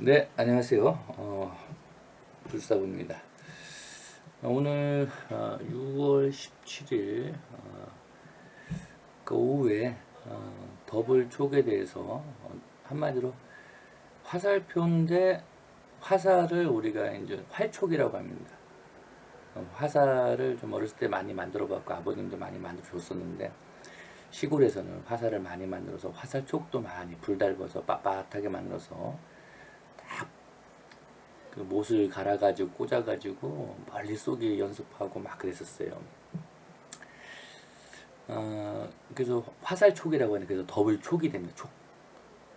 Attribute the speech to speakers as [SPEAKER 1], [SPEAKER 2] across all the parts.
[SPEAKER 1] 네, 안녕하세요. 어, 불사부입니다. 어, 오늘 어, 6월 17일 어, 그 오후에 어, 더블 촉에 대해서 어, 한마디로 화살표인데 화살을 우리가 이제 활촉이라고 합니다. 어, 화살을 좀 어렸을 때 많이 만들어 봤고 아버님도 많이 만들어 줬었는데 시골에서는 화살을 많이 만들어서 화살촉도 많이 불 달궈서 빳빳하게 만들어서 그 못을 갈아가지고 꽂아가지고 멀리 쏘기 연습하고 막 그랬었어요. 어, 그래서 화살촉이라고 하는 그래서 더블 촉이 됩니다. 촉.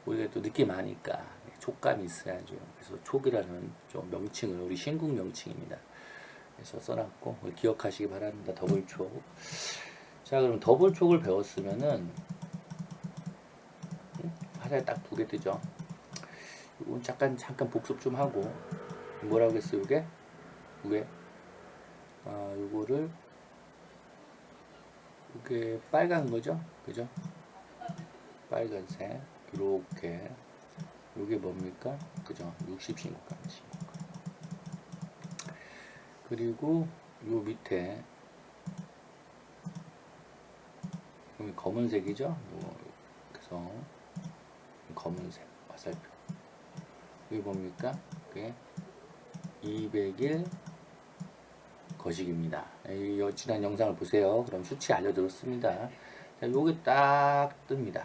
[SPEAKER 1] 우리가 또 느낌 아니까 촉감이 있어야죠. 그래서 촉이라는 좀 명칭을 우리 신궁 명칭입니다. 그래서 써놨고 기억하시기 바랍니다. 더블 촉. 자 그럼 더블 촉을 배웠으면은 음? 화살 딱 두 개 뜨죠. 이건 잠깐 잠깐 복습 좀 하고 뭐라고 했어요 이게? 이게 아 요거를 이게 빨간 거죠? 그죠? 빨간색 이렇게. 요게 뭡니까? 그죠? 60신고가 신고가. 그리고 요 밑에 검은색이죠? 요 그래서 검은색 화살표 이게 뭡니까 그게 200일 거식입니다. 이 여- 지난 영상을 보세요. 그럼 수치 알려드렸습니다. 자, 요게 딱 뜹니다.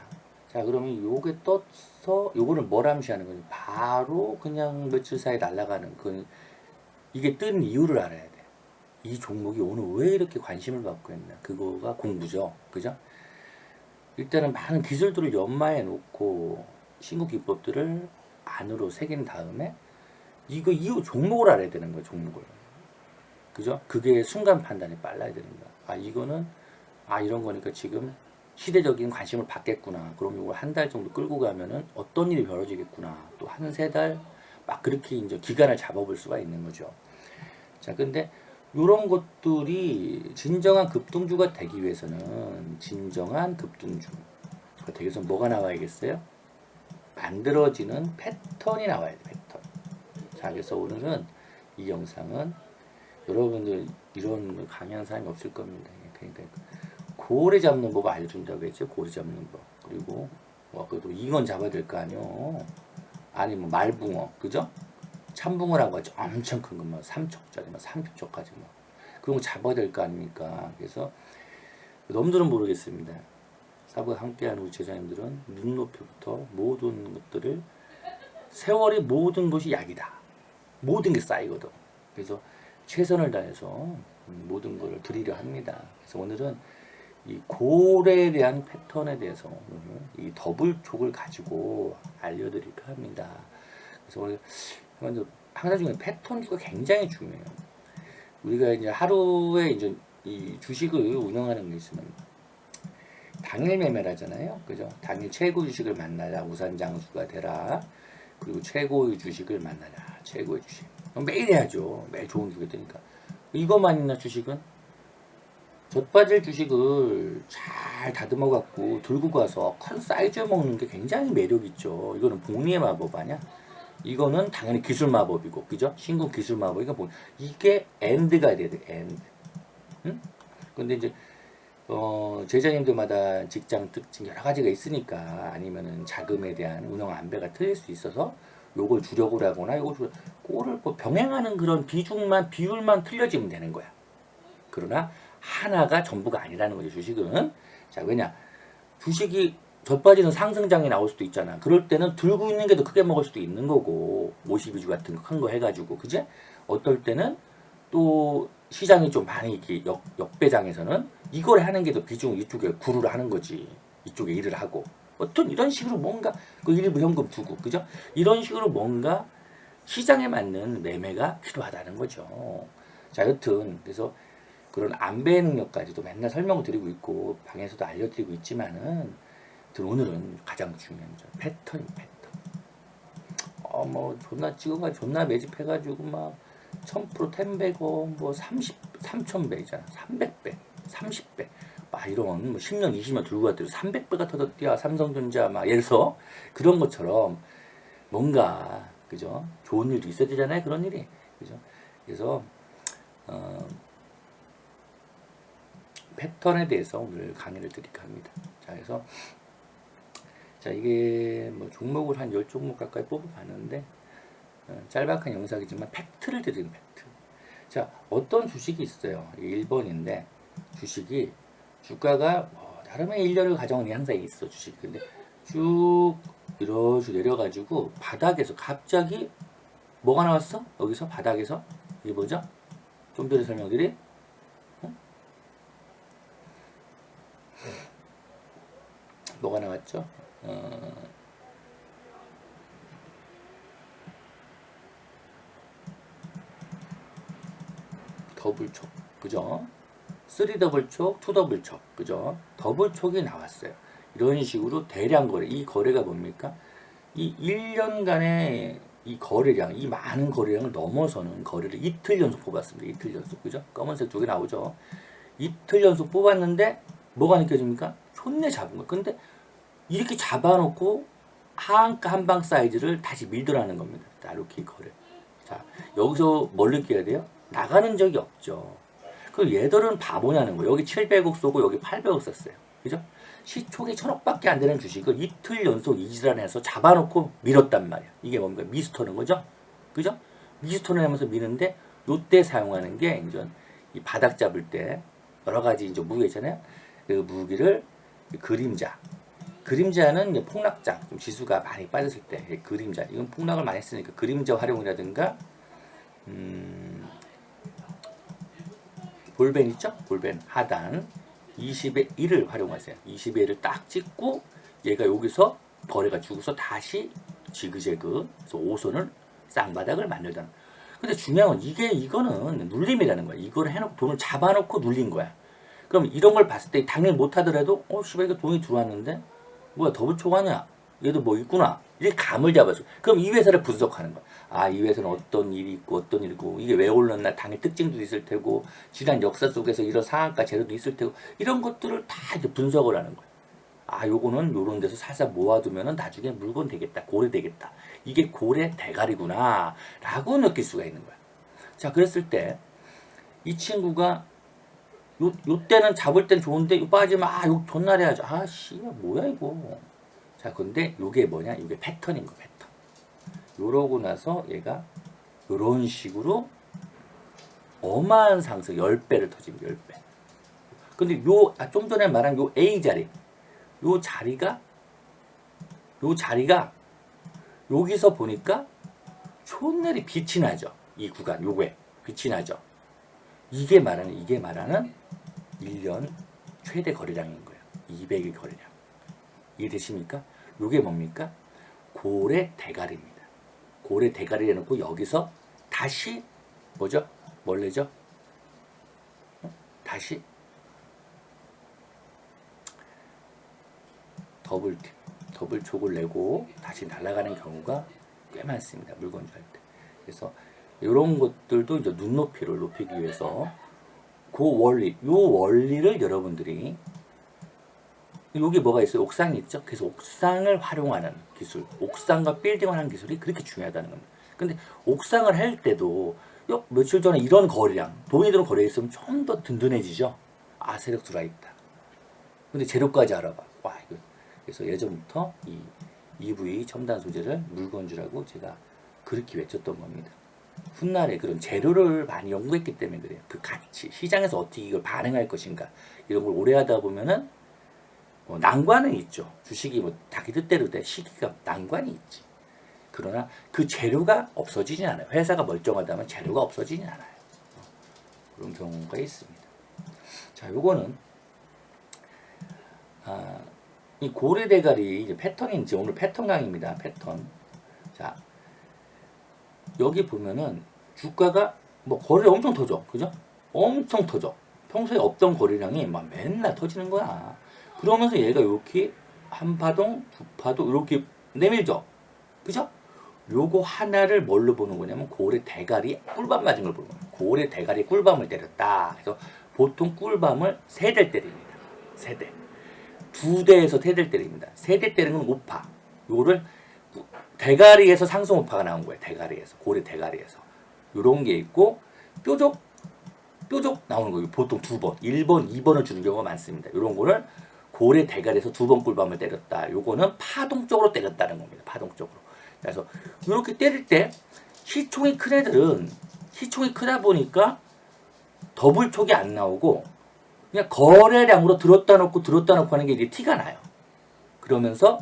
[SPEAKER 1] 자, 그러면 요게 떠서 요거를 뭘 암시하는 거죠? 바로 그냥 며칠 사이에 날아가는 그 이게 뜬 이유를 알아야 돼. 이 종목이 오늘 왜 이렇게 관심을 받고 있나? 그거가 공부죠. 그죠? 일단은 많은 기술들을 연마해 놓고 신고 기법들을 안으로 새긴 다음에 이거 이후 종목을 알아야 되는 거예요, 종목을. 그죠? 그게 순간 판단이 빨라야 되는 거야. 아, 이거는, 아, 이런 거니까 지금 시대적인 관심을 받겠구나. 그럼 이걸 한 달 정도 끌고 가면은 어떤 일이 벌어지겠구나. 또 한 세 달, 막 그렇게 이제 기간을 잡아볼 수가 있는 거죠. 자, 근데 이런 것들이 진정한 급등주가 되기 위해서는 진정한 급등주. 가 되기 위해서 뭐가 나와야겠어요? 만들어지는 패턴이 나와야 돼, 패턴. 자, 그래서 오늘은 이 영상은 여러분들 이런 거 강의하는 사람이 없을 겁니다. 그러니까 고래 잡는 법 알려준다고 했죠. 고래 잡는 법. 그리고 뭐 그래도 잉어 잡아야 될 거 아니요. 아니면 말붕어, 그죠? 참붕어라고 하죠. 엄청 큰 것만 3척짜리, 막 30척까지 뭐 그런 거 잡아야 될 거 아닙니까? 그래서 놈들은 모르겠습니다. 사부가 함께하는 우리 제자님들은 눈높이부터 모든 것들을 세월이 모든 것이 약이다. 모든 게 쌓이거든. 그래서 최선을 다해서 음, 모든 것을 드리려 합니다. 그래서 오늘은 이 고래에 대한 패턴에 대해서 이 더블 촉을 가지고 알려드릴까 합니다. 그래서 오늘 항상 중에 패턴이 굉장히 중요해요. 우리가 이제 하루에 이제 이 주식을 운영하는 게 있으면 당일 매매를 하잖아요. 그죠? 당일 최고 주식을 만나라. 우산 장수가 되라. 그리고 최고의 주식을 만나라. 최고의 주식. 매일 해야죠. 매일 좋은 주식이 뜨니까. 이것만 있나 주식은? 젖빠질 주식을 잘 다듬어 갖고 들고 가서 큰 사이즈 먹는 게 굉장히 매력 있죠. 이거는 복리의 마법 아니야? 이거는 당연히 기술 마법이고, 그죠? 신궁 기술 마법. 이거 뭐, 이게 엔드가 돼야 돼, 엔드. 응? 근데 이제, 어, 제자님들마다 직장 특징 여러 가지가 있으니까 아니면은 자금에 대한 운영 안배가 틀릴 수 있어서 요걸 주려고 하거나 요걸 주려 그거를 뭐 병행하는 그런 비중만 비율만 틀려지면 되는 거야. 그러나 하나가 전부가 아니라는 거죠 주식은. 자 왜냐 주식이 젖빠지는 상승장이 나올 수도 있잖아. 그럴 때는 들고 있는 게 더 크게 먹을 수도 있는 거고 52주 같은 거 큰 거 해가지고 그지? 어떨 때는 또 시장이 좀 많이 이렇게 역, 역배장에서는 이걸 하는 게 더 비중 이쪽에 구루를 하는 거지. 이쪽에 일을 하고. 어떤 이런 식으로 뭔가 그 일부 현금 두고 그죠? 이런 식으로 뭔가 시장에 맞는 매매가 필요하다는 거죠. 자, 여튼 그래서 그런 안배 능력까지도 맨날 설명을 드리고 있고 방에서도 알려드리고 있지만은 오늘은 가장 중요한 점 패턴이 패턴. 어뭐 존나 찍어가 존나 매집해가지고 막 1000% 1000배고 뭐 30, 3000배잖아 300배 30배 막 이런 뭐 10년 20년 들고 갔더니 300배가 터졌디야 삼성전자 막 예를 들어서 그런 것처럼 뭔가 그죠? 좋은 일도 있어야 되잖아요. 그런 일이. 그죠? 그래서 어, 패턴에 대해서 오늘 강의를 드릴까 합니다. 자, 그래서 자, 이게 뭐 종목을 한 10종목 가까이 뽑아봤는데 어, 짤막한 영상이지만 팩트를 드리는 팩트. 자, 어떤 주식이 있어요. 1번인데 주식이 주가가 뭐 나름의 일년을 가정은 항상 있어 주식. 근데 쭉 이러쭉 내려가지고 바닥에서 갑자기 뭐가 나왔어? 여기서 바닥에서 이게 뭐죠? 좀 전에 설명드린 어? 뭐가 나왔죠? 어, 더블촉 그죠? 3 더블촉, 2 더블 촉 그죠? 더블 촉이 나왔어요. 이런 식으로 대량 거래 이 거래가 뭡니까? 이 1년간의 이 거래량, 이 많은 거래량을 넘어서는 거래를 이틀 연속 뽑았습니다. 이틀 연속 그죠? 검은색 쪽에 나오죠. 이틀 연속 뽑았는데 뭐가 느껴집니까? 존내 잡은 거. 근데 이렇게 잡아놓고 하한가 한방 사이즈를 다시 밀더라는 겁니다. 나루키 거래. 자, 여기서 뭘 느껴야 돼요? 나가는 적이 없죠. 그 얘들은 바보냐는 거예요. 여기 700억 쏘고 여기 800억 썼어요. 그죠? 시총이 천억밖에 안 되는 주식을 이틀 연속 이지랄해서 잡아놓고 밀었단 말이야. 이게 뭡니까? 미스터는 거죠? 그죠? 미스터를 하면서 미는데 요때 사용하는 게 이제 이 바닥 잡을 때 여러 가지 이제 무기 있잖아요. 그 무기를 그림자. 그림자는 폭락장, 좀 지수가 많이 빠졌을 때 예, 그림자. 이건 폭락을 많이 했으니까 그림자 활용이라든가 음, 볼벤 있죠? 볼벤 하단 20의 1을 활용하세요. 20의 1을 딱 찍고 얘가 여기서 거래가 죽어서 다시 지그재그 그래서 5선을 쌍바닥을 만들다는 근데 중요한 건 이게 이거는 눌림이라는 거야. 이거를 해놓고 돈을 잡아놓고 눌린 거야. 그럼 이런 걸 봤을 때 당연히 못하더라도 어 씨발 이거 돈이 들어왔는데 뭐야 더블 초과냐? 얘도 뭐 있구나. 이렇게 감을 잡아서 그럼 이 회사를 분석하는 거야. 아, 이 회사는 어떤 일이 있고 어떤 일이고 이게 왜 올랐나 당의 특징도 있을 테고 지난 역사 속에서 이런 상한가 재료도 있을 테고 이런 것들을 다 이제 분석을 하는 거야. 아, 요거는 요런 데서 살살 모아두면은 나중에 물건 되겠다. 고래 되겠다. 이게 고래 대가리구나. 라고 느낄 수가 있는 거야. 자, 그랬을 때 이 친구가 요, 요 때는 잡을 땐 좋은데 요 빠지면 아, 요 존나 해야죠. 아, 씨, 뭐야 이거. 자, 근데 요게 뭐냐? 요게 패턴인 거 패턴. 요러고 나서 얘가 요런 식으로 어마한 상승 10배를 터집니다. 10배. 근데 요, 아, 좀 전에 말한 요 A 자리. 요 자리가 요 자리가 여기서 보니까 촌내리 빛이 나죠. 이 구간 요게 빛이 나죠. 이게 말하는 이게 말하는 1년 최대 거래량인 거예요. 200일 거래량. 이해되십니까? 요게 뭡니까? 고래 대가리입니다. 고래 대가리 해놓고 여기서 다시 뭐죠? 뭘 내죠? 어? 다시 더블 팁, 더블 촉을 내고 다시 날아가는 경우가 꽤 많습니다. 물건줄 할 때. 그래서 이런 것들도 이제 눈높이를 높이기 위해서 그 원리, 요 원리를 여러분들이 여기 뭐가 있어요? 옥상이 있죠? 그래서 옥상을 활용하는 기술, 옥상과 빌딩을 하는 기술이 그렇게 중요하다는 겁니다. 근데 옥상을 할 때도 요 며칠 전에 이런 거래량, 돈이 드는 거래에 있으면 좀 더 든든해지죠? 아, 세력 들어있다. 근데 재료까지 알아봐. 와, 이거. 그래서 예전부터 이 EV 첨단 소재를 물건주라고 제가 그렇게 외쳤던 겁니다. 훗날에 그런 재료를 많이 연구했기 때문에 그래요. 그 가치, 시장에서 어떻게 이걸 반응할 것인가 이런 걸 오래 하다 보면은 뭐 난관은 있죠. 주식이 뭐 자기 뜻대로 돼 시기가 난관이 있지. 그러나 그 재료가 없어지진 않아요. 회사가 멀쩡하다면 재료가 없어지진 않아요. 그런 경우가 있습니다. 자, 요거는 아, 이 고래 대가리 이제 패턴인지 오늘 패턴 강의입니다. 패턴. 자, 여기 보면은 주가가 뭐 거래 엄청 터져. 그죠? 엄청 터져. 평소에 없던 거래량이 막 맨날 터지는 거야. 그러면서 얘가 이렇게 한 파동, 두 파동 이렇게 내밀죠. 그죠? 요거 하나를 뭘로 보는 거냐면 고래 대가리 꿀밤 맞은 걸 보는 거예요. 고래 대가리 꿀밤을 때렸다. 그래서 보통 꿀밤을 세 대 때립니다. 세 대. 두 대에서 세 대를 때립니다. 세 대 때리는 건 5파. 요거를 대가리에서 상승 우파가 나온 거예요. 대가리에서 고래 대가리에서 요런 게 있고 뾰족 뾰족 나오는 거예요. 보통 두 번, 1번, 2번을 주는 경우가 많습니다. 요런 거를 고래 대가리에서 두 번 꿀밤을 때렸다. 요거는 파동 쪽으로 때렸다는 겁니다. 파동 쪽으로. 그래서 이렇게 때릴 때 시총이 큰 애들은 시총이 크다 보니까 더블 촉이 안 나오고 그냥 거래량으로 들었다 놓고 들었다 놓고 하는 게 이제 티가 나요. 그러면서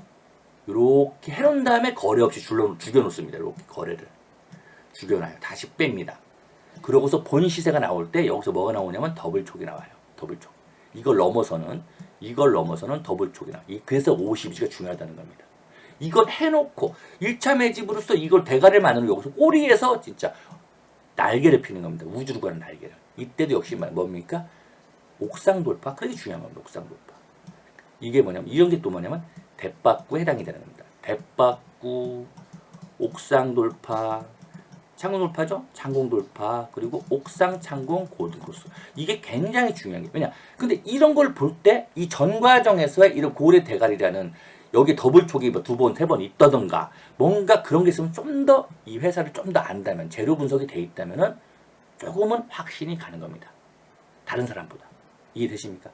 [SPEAKER 1] 이렇게 해놓은 다음에 거래 없이 줄러 죽여놓습니다. 이렇게 거래를 죽여놔요. 다시 뺍니다. 그러고서 본 시세가 나올 때 여기서 뭐가 나오냐면 더블 촉이 나와요. 더블 촉. 이걸 넘어서는 이걸 넘어서는 더블 촉이 나. 이 그래서 52지가 중요하다는 겁니다. 이걸 해놓고 1차 매집으로서 이걸 대가를 만으로 여기서 꼬리에서 진짜 날개를 피는 겁니다. 우주로 가는 날개를. 이때도 역시 말- 뭡니까? 옥상 돌파. 그게 중요한 겁니다. 옥상 돌파. 이게 뭐냐면 이런 게 또 뭐냐면 대박구에 해당이 되는 겁니다. 대박구, 옥상 돌파, 창공 돌파죠? 창공 돌파 그리고 옥상 창공 고등코스 이게 굉장히 중요한 게 왜냐? 근데 이런 걸 볼 때 이 전 과정에서의 이런 고래 대가리라는 여기 더블 촉이 뭐두 번, 세 번 있다던가 뭔가 그런 게 있으면 좀 더 이 회사를 좀 더 안다면 재료 분석이 돼 있다면은 조금은 확신이 가는 겁니다. 다른 사람보다 이해되십니까?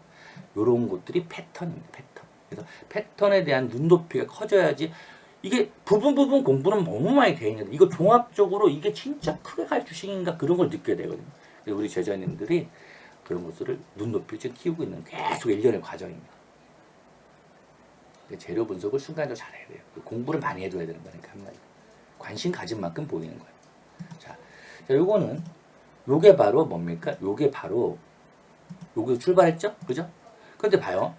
[SPEAKER 1] 요런 것들이 패턴입니다. 패턴. 그래서 패턴에 대한 눈높이가 커져야지 이게 부분 부분 공부는 너무 많이 돼 있는데 이거 종합적으로 이게 진짜 크게 갈 주식인가 그런 걸 느껴야 되거든요. 우리 제자님들이 그런 것들을 눈높이를 키우고 있는 계속 일련의 과정입니다. 재료 분석을 순간적으로 잘해야 돼요. 공부를 많이 해줘야 되는 거니까 한마디. 관심 가진 만큼 보이는 거예요. 자, 자 요거는 요게 바로 뭡니까? 요게 바로 요게 출발했죠? 그죠? 근데 봐요.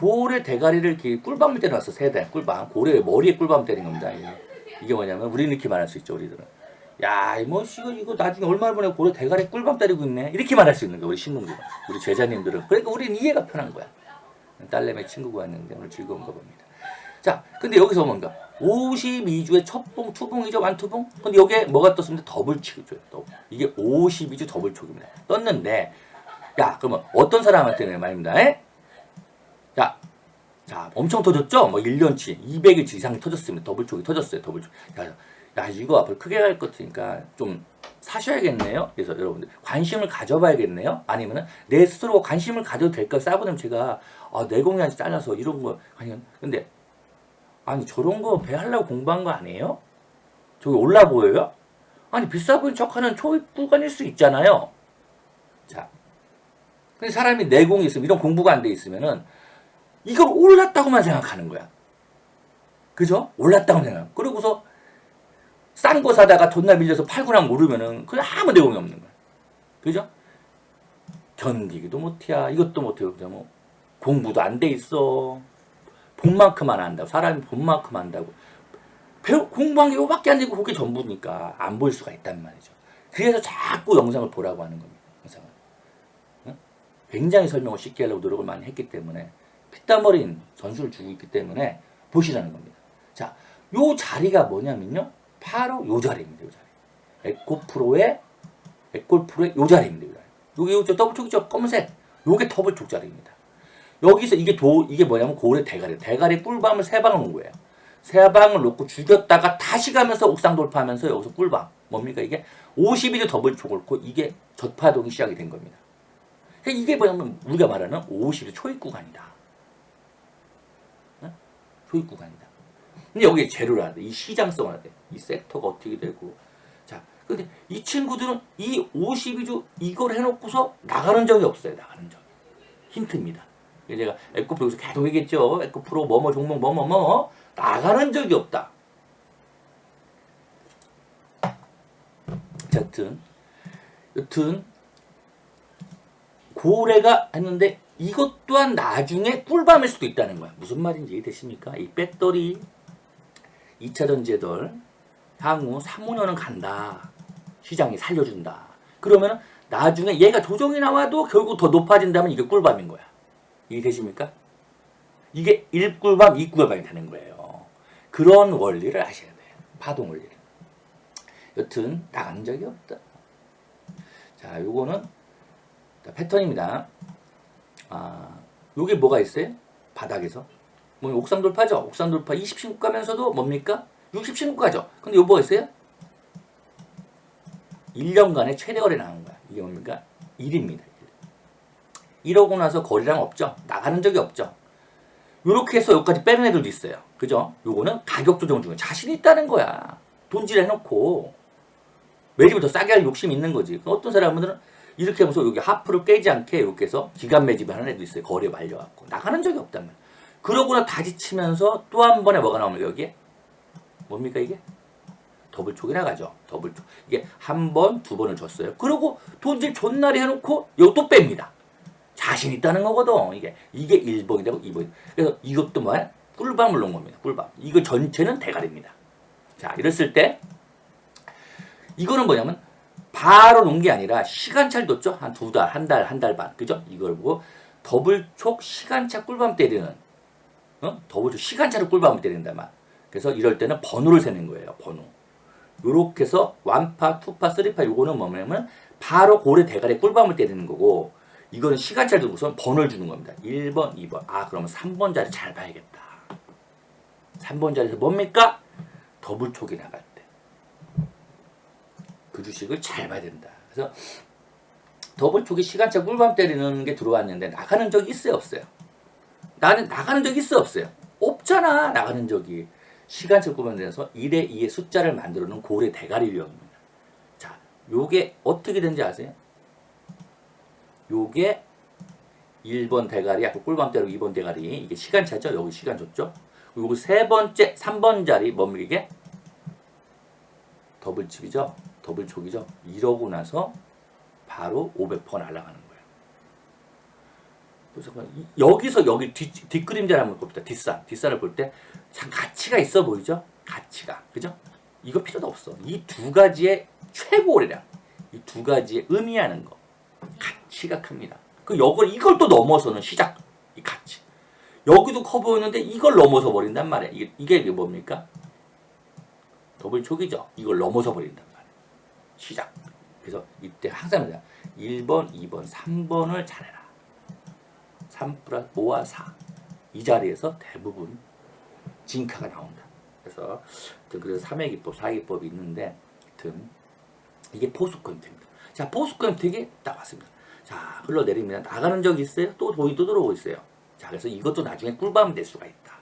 [SPEAKER 1] 고래 대가리를 이렇게 꿀밤을 때려놨어 세대 꿀밤. 고래 머리에 꿀밤 때린 겁니다. 이게, 뭐냐면 우리는 이렇게 말할 수 있죠 우리들은. 야뭐 이거 이거 나중에 얼마 만에 고래 대가리 꿀밤 때리고 있네. 이렇게 말할 수 있는 거야 우리 신동들 우리 제자님들은. 그러니까 우리는 이해가 편한 거야. 딸내미 친구가 왔는데 오늘 즐거운가 봅니다. 자 근데 여기서 뭔가? 52주의 첫봉 투봉이죠 완투봉? 근데 여기에 뭐가 떴습니다? 더블 치죠 더블. 이게 52주 더블 촉입니다. 떴는데 야 그러면 어떤 사람한테는 말입니다. 에? 자, 자, 엄청 터졌죠? 뭐 1년치, 200일치 이상 터졌습니다. 더블촉이 터졌어요. 더블촉. 야, 야, 이거 앞으로 크게 갈 것 같으니까 좀 사셔야겠네요. 그래서 여러분들 관심을 가져봐야겠네요. 아니면은 내 스스로 관심을 가져도 될까? 싸보면 제가 아, 내공이 잘라서 이런 거 아니 근데 아니 저런 거 배하려고 공부한 거 아니에요? 저기 올라 보여요? 아니 비싸 보이는 척하는 초입 구간일 수 있잖아요. 자, 근데 사람이 내공이 있으면 이런 공부가 안 돼 있으면은 이걸 올랐다고만 생각하는 거야. 그죠? 올랐다고 생각. 그러고서 싼 거 사다가 존나 밀려서 팔고 나면 모르면은 그냥 아무 내용이 없는 거야. 그죠? 견디기도 못해야 이것도 못해요. 뭐 공부도 안 돼 있어. 본만큼만 한다고. 사람이 본만큼 한다고. 배우, 공부한 게 요밖에 안 되고 그게 전부니까 안 볼 수가 있단 말이죠. 그래서 자꾸 영상을 보라고 하는 겁니다. 영상을. 응? 굉장히 설명을 쉽게 하려고 노력을 많이 했기 때문에 피땀 어린 전술을 주고 있기 때문에 보시라는 겁니다. 자, 요 자리가 뭐냐면요. 바로 요 자리입니다. 요 자리. 에코프로의 에코프로의 요 자리입니다. 요 자리. 요게 요저 더블 촉이죠. 검은색. 요게 더블 촉 자리입니다. 여기서 이게 도 이게 뭐냐면 고래 대가리. 대가리 꿀밤을 세 방을 놓은 거예요. 세 방을 놓고 죽였다가 다시 가면서 옥상 돌파하면서 여기서 꿀밤. 뭡니까 이게 52도 더블 촉을 놓고 이게 저파동이 시작이 된 겁니다. 그러니까 이게 뭐냐면 우리가 말하는 50도 초입 구간이다. 초입 구간이다. 근데 여기에 재료를 하야 돼. 이 시장성을 해야 돼. 이 섹터가 어떻게 되고. 자, 근데 이 친구들은 이 52주 이걸 해놓고서 나가는 적이 없어요. 나가는 적이. 힌트입니다. 제가 에코프로 여기서 계속 얘기했죠. 에코프로 뭐뭐 종목 뭐뭐 뭐 나가는 적이 없다. 자, 여튼 여튼 고래가 했는데 이것 또한 나중에 꿀밤일 수도 있다는 거야. 무슨 말인지 이해되십니까? 이 배터리 2차 전지들 향후 3, 5년은 간다. 시장이 살려준다. 그러면 나중에 얘가 조정이 나와도 결국 더 높아진다면 이게 꿀밤인 거야. 이해되십니까? 이게 1꿀밤, 2꿀밤이 되는 거예요. 그런 원리를 아셔야 돼요. 파동 원리를. 여튼 나간 적이 없다. 자, 요거는 자, 패턴입니다. 아, 요게 뭐가 있어요? 바닥에서. 뭐 옥상 돌파죠. 옥상 돌파 20신고 가면서도 뭡니까? 60 신고가죠. 근데 요거 있어요? 1년간의 최대 거래 나온 거야. 이게 뭡니까? 1입니다. 1하고 나서 거래량 없죠. 나가는 적이 없죠. 요렇게 해서 여기까지 빼는 애들도 있어요. 그죠? 요거는 가격 조정 중에 자신 있다는 거야. 돈질 해놓고 매집을 더 싸게 할 욕심이 있는 거지. 어떤 사람들은 이렇게 하면서 여기 하프를 깨지 않게 이렇게 해서 기간 매집을 하는 애도 있어요. 거래 말려갖고. 나가는 적이 말이야. 그러고나 다지치면서 또 한 번에 뭐가 나옵니까, 여기에? 뭡니까, 이게? 더블 촉이 나가죠. 더블 촉. 이게 한 번, 두 번을 줬어요. 그러고 돈질 존나리 해놓고 또 뺍니다. 자신 있다는 거거든. 이게 이게 1번이 되고 2번이. 그래서 이것도 뭐야? 꿀밤을 놓은 겁니다. 꿀밤. 이거 전체는 대가리입니다. 자, 이랬을 때 이거는 뭐냐면 바로 놓은 게 아니라 시간차를 뒀죠. 한 두 달, 한 달, 한 달 반. 그죠? 이걸 보고 더블촉 시간차 꿀밤 때리는 어? 더블촉 시간차로 꿀밤을 때린단 말. 그래서 이럴 때는 번호를 세는 거예요. 번호. 요렇게 해서 완파, 투파, 쓰리파 요거는 뭐냐면 바로 고래 대가리에 꿀밤을 때리는 거고 이거는 시간차를 두고선 번호를 주는 겁니다. 1번, 2번. 아, 그러면 3번 자리 잘 봐야겠다. 3번 자리에서 뭡니까? 더블 촉이 나갈 때. 그 주식을 잘 봐야 된다. 그래서 더블 촉이 시간차 꿀밤 때리는 게 들어왔는데 나가는 적이 있어요, 없어요? 나는 나가는 적이 있어요, 없어요? 없잖아, 나가는 적이. 시간차 꿀밤 때려서 1의 2의 숫자를 만들어 놓은 고래 대가리 유형입니다. 자, 요게 어떻게 되는지 아세요? 요게 1번 대가리, 아까 꿀밤 때리고 2번 대가리, 이게 시간차죠? 여기 시간 줬죠? 그리고 세 번째, 3번 자리, 뭡니까 이게? 더블칩이죠? 더블 촉이죠? 이러고 나서 바로 500%가 날아가는 거예요. 그래서 이- 여기서 여기 뒷, 뒷그림자를 한번 봅시다. 뒷산. 뒷산을 볼 때 참 가치가 있어 보이죠? 가치가. 그죠? 이거 필요도 없어. 이 두 가지의 최고래량. 이 두 가지의 의미하는 거. 가치가 큽니다. 그 이걸 이걸 또 넘어서는 시작. 이 가치. 여기도 커 보이는데 이걸 넘어서 버린단 말이야. 이게 이게 뭡니까? 더블 촉이죠. 이걸 넘어서 말이야. 시작. 그래서 이때 항상 뭐냐? 1번, 2번, 3번을 잘해라. 3 플러스 5와 4. 이 자리에서 대부분 진카가 나온다. 그래서 그래서 3의 기법, 4의 기법이 있는데 하여튼 이게 포스컨택입니다. 자, 포스컨택이 딱 왔습니다. 자, 흘러내립니다. 나가는 적이 있어요? 또또 들어오고 있어요. 자, 그래서 이것도 나중에 꿀밤이 될 수가 있다.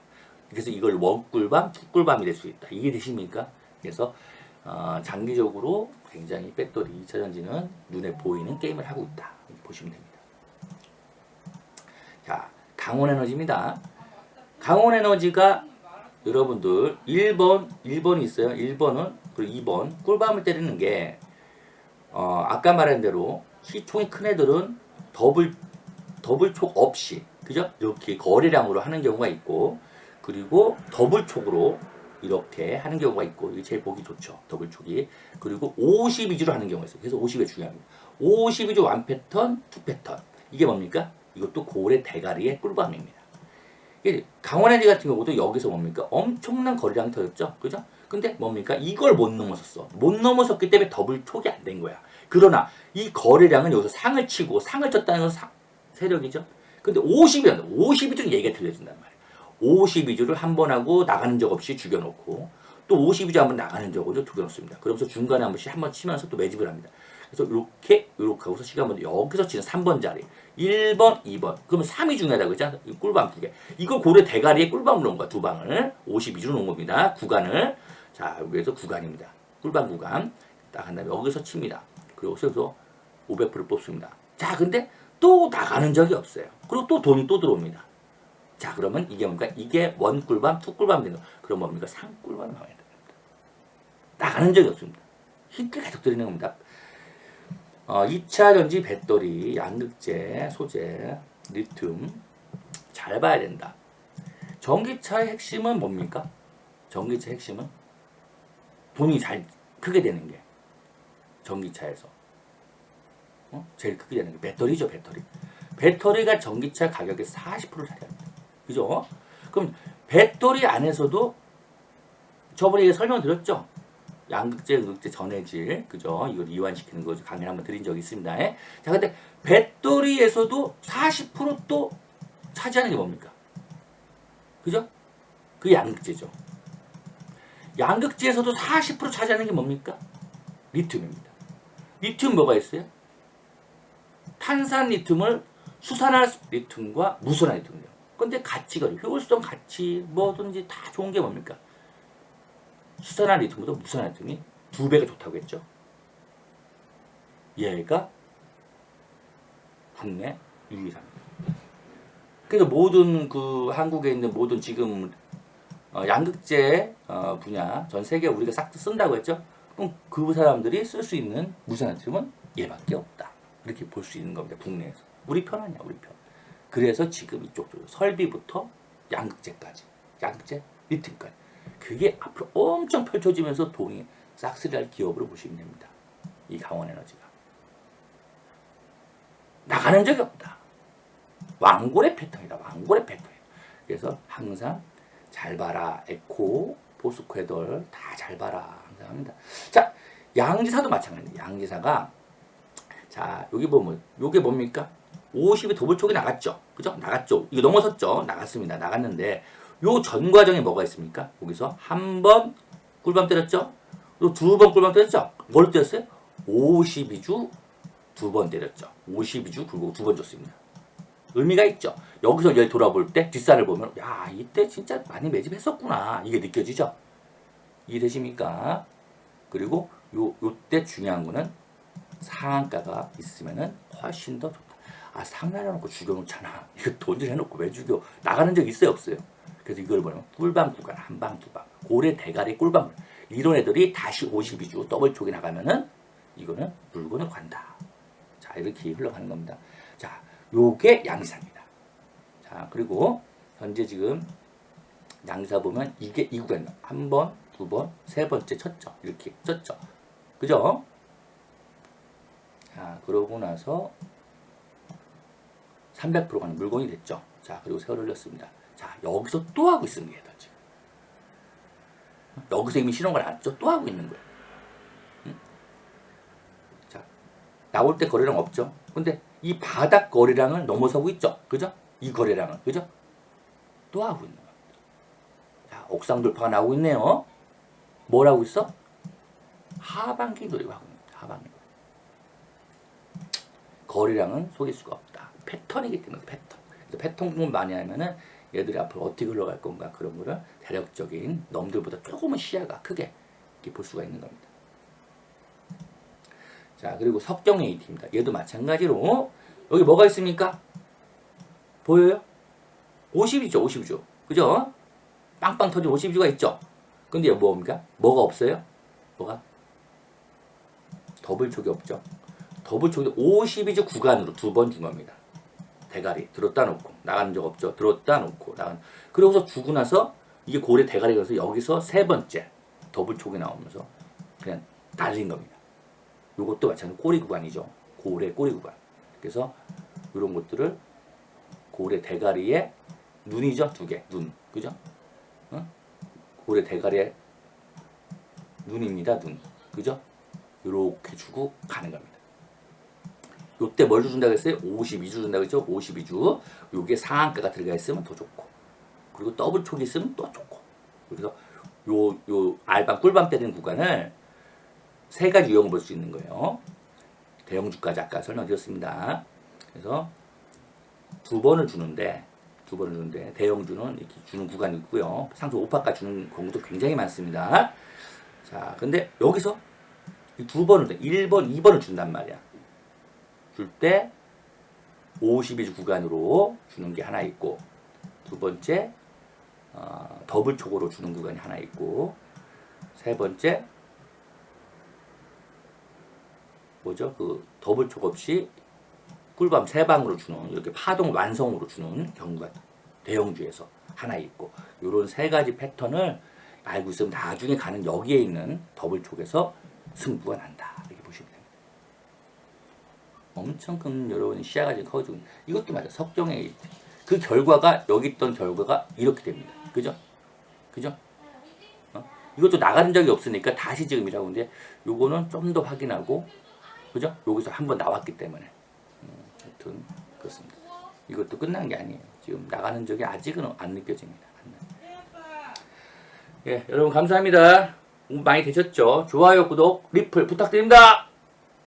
[SPEAKER 1] 그래서 이걸 원꿀밤, 투꿀밤이 될 수 있다. 이게 되십니까? 그래서 어, 장기적으로 굉장히 배터리 2차 전지는 눈에 보이는 게임을 하고 있다. 보시면 됩니다. 자, 강원에너지입니다. 강원에너지가 여러분들 1번, 1번이 있어요. 1번은 그리고 2번 꿀밤을 때리는 게 어, 아까 말한 대로 시총이 큰 애들은 더블 더블 촉 없이 그죠? 이렇게 거래량으로 하는 경우가 있고 그리고 더블 촉으로 이렇게 하는 경우가 있고 이게 제일 보기 좋죠. 더블 촉이 그리고 50 위주로 하는 경우가 있어요. 그래서 50이 중요합니다. 50 위주 완 패턴, 투 패턴 이게 뭡니까? 이것도 고래 대가리의 꿀밤입니다. 이게 강원에지 같은 경우도 여기서 뭡니까? 엄청난 거래량이 터졌죠. 그죠? 근데 뭡니까? 이걸 못 넘어섰어. 못 넘어섰기 때문에 더블 촉이 안 된 거야. 그러나 이 거래량은 여기서 상을 치고 상을 쳤다는 건 사- 세력이죠. 근데 50이란 52주 얘기가 들려진단 말이에요. 52주를 한 번 하고 나가는 적 없이 죽여놓고 또 52주 한 번 나가는 적으로 죽여놓습니다. 그러면서 중간에 한 번씩 한 번 치면서 또 매집을 합니다. 그래서 이렇게 이렇게 하고서 시간만 여기서 치는 3번 자리. 1번 2번. 그러면 3이 중요하다고 했잖아 이 꿀밤 두개. 이걸 고래 대가리에 꿀밤을 놓은 거야 두 방을. 52주로 놓은 겁니다. 구간을. 자 여기에서 구간입니다. 꿀밤 구간. 딱 한 다음에 여기서 칩니다. 그리고 여기서 500%를 뽑습니다. 자 근데 또 나가는 적이 없어요. 그리고 또 돈이 또 들어옵니다 자 그러면 이게 뭡니까 이게 원 꿀밤 투 꿀밤 되는 거 그럼 뭡니까 상 꿀밤 나와야 됩니다 나가는 적이 없습니다 힌트를 계속 드리는 겁니다 어, 2차 전지 배터리, 양극재, 소재, 리튬 잘 봐야 된다. 전기차의 핵심은 뭡니까? 전기차 핵심은 돈이 잘 크게 되는 게 전기차에서 어? 제일 크게 되는 게 배터리죠, 배터리. 배터리가 전기차 가격의 40%를 차지합니다. 그죠? 그럼 배터리 안에서도 저번에 설명드렸죠? 양극재, 음극재 전해질, 그죠? 이걸 이완시키는 거 강의 한번 드린 적이 있습니다. 예? 자, 근데 배터리에서도 40%또 차지하는 게 뭡니까? 그죠? 그 양극재죠. 양극재에서도 40% 차지하는 게 뭡니까? 리튬입니다. 리튬 뭐가 있어요? 탄산 리튬을 수산화 리튬과 무순화 리튬이요. 근데 가치가 효율성 가치 뭐든지 다 좋은 게 뭡니까? 수산화 리튬보다 무순화 리튬이 두 배가 좋다고 했죠. 얘가 국내 유일합니다. 그래서 모든 그 한국에 있는 모든 지금 어, 양극재 어, 분야 전 세계 우리가 싹 쓴다고 했죠. 그럼 그 사람들이 쓸 수 있는 무산화팀은 얘밖에 없다. 이렇게 볼 수 있는 겁니다. 국내에서. 우리 편 아니야, 우리 편. 그래서 지금 이쪽 쪽 설비부터 양극재까지, 양극재 리튬까지. 그게 앞으로 엄청 펼쳐지면서 돈이 싹쓸이할 기업으로 보시면 됩니다. 이 강원에너지가. 나가는 적이 없다. 왕골의 패턴이다. 왕골의 패턴. 그래서 항상 잘 봐라. 에코, 보스퀘덜 다 잘 봐라. 항상 합니다. 자, 양지사도 마찬가지입니다. 양지사가 자, 여기 보면 요게 뭡니까? 50이 도불촉이 나갔죠. 그죠? 나갔죠. 이거 넘어섰죠. 나갔습니다. 나갔는데 요 전 과정에 뭐가 있습니까? 여기서 한 번 꿀밤 때렸죠. 또 두 번 꿀밤 때렸죠. 뭘 때렸어요? 52주 두 번 때렸죠. 52주 굴고 두번 줬습니다. 의미가 있죠. 여기서 얘 돌아볼 때 뒷산을 보면 야 이때 진짜 많이 매집했었구나 이게 느껴지죠. 이해되십니까? 그리고 요 요때 중요한 거는 상한가가 있으면은 훨씬 더 좋다. 아 상나려 놓고 죽여놓잖아. 이거 돈질 해놓고 왜 죽여? 나가는 적 있어요 없어요? 그래서 이걸 보면 꿀밤 구간 한방 두방 고래 대가리 꿀밤 이런 애들이 다시 52주 더블 촉이 나가면은 이거는 물건을 관다. 자 이렇게 흘러가는 겁니다. 자 요게 양사입니다. 자 그리고 현재 지금 양사 보면 이게 이 구간 한 번, 두 번, 세 번째 쳤죠. 이렇게 쳤죠. 그죠? 자 그러고 나서 300% 가는 물건이 됐죠. 자 그리고 세월 올렸습니다. 자 여기서 또 하고 있습니다. 지금. 여기서 이미 신호가 났죠. 또 하고 있는 거예요. 응? 자 나올 때 거래량 없죠. 근데 이 바닥 거래량을 넘어서고 있죠. 그죠? 이 거래량은 그죠? 또 하고 있는 겁니다. 자 옥상 돌파가 나오고 있네요. 뭘 하고 있어? 하반기 노리고 하고 있습니다. 하반기. 거래량은 속일 수가 없다. 패턴이기 때문에 패턴. 그래서 패턴 공부 많이 하면은 얘들이 앞으로 어떻게 흘러갈 건가 그런 거를 대략적인 넘들보다 조금은 시야가 크게 이렇게 볼 수가 있는 겁니다. 자 그리고 석정 AT입니다. 얘도 마찬가지로 여기 뭐가 있습니까? 보여요? 50이죠, 50주. 그죠? 빵빵 터진 50주가 있죠. 근데 뭡니까? 뭐가 없어요? 뭐가? 더블 촉이 없죠. 더블 촉이 52주 구간으로 두 번 준 겁니다. 대가리 들었다 놓고 나가는 적 없죠. 들었다 놓고 나간. 그러고서 주고 나서 이게 고래 대가리가 서 여기서 세 번째 더블 촉이 나오면서 그냥 날린 겁니다. 요것도 마찬가지 꼬리 구간이죠. 고래 꼬리 구간. 그래서 이런 것들을 고래 대가리에 눈이죠 두 개. 눈 그죠? 어? 고래 대가리에 눈입니다 눈 그죠? 이렇게 주고 가는 겁니다. 요때 뭘 준다고 했어요? 52주 준다고 했죠? 52주. 요게 상한가가 들어가 있으면 더 좋고. 그리고 더블 촉이 있으면 또 좋고. 그래서 요, 요 알밤, 꿀밤 때리는 구간을 세 가지 유형을 볼 수 있는 거예요. 대형주까지 아까 설명드렸습니다. 그래서 두 번을 주는데, 두 번을 주는데, 대형주는 이렇게 주는 구간이 있고요. 상수 5파까 주는 경우도 굉장히 많습니다. 자, 근데 여기서 이두 번을, 1번, 2번을 준단 말이야. 줄 때 52주 구간으로 주는 게 하나 있고 두 번째 어, 더블 촉으로 주는 구간이 하나 있고 세 번째 뭐죠? 그 더블 촉 없이 꿀밤 세 방으로 주는 이렇게 파동 완성으로 주는 경우가 대형주에서 하나 있고 이런 세 가지 패턴을 알고 있으면 나중에 가는 여기에 있는 더블 촉에서 승부가 난다 이렇게 보시면 됩니다. 엄청 큰 여러분 시야가 지금 커지고 이것도 맞아 석정의 그 결과가 여기 있던 결과가 이렇게 됩니다. 그죠? 그죠? 어? 이것도 나가는 적이 없으니까 다시 지금이라고 하는데 요거는 좀 더 확인하고 그죠? 여기서 한번 나왔기 때문에 음, 하여튼 그렇습니다. 이것도 끝난 게 아니에요. 지금 나가는 적이 아직은 안 느껴집니다. 예, 여러분 감사합니다. 많이 되셨죠? 좋아요, 구독, 리플 부탁드립니다.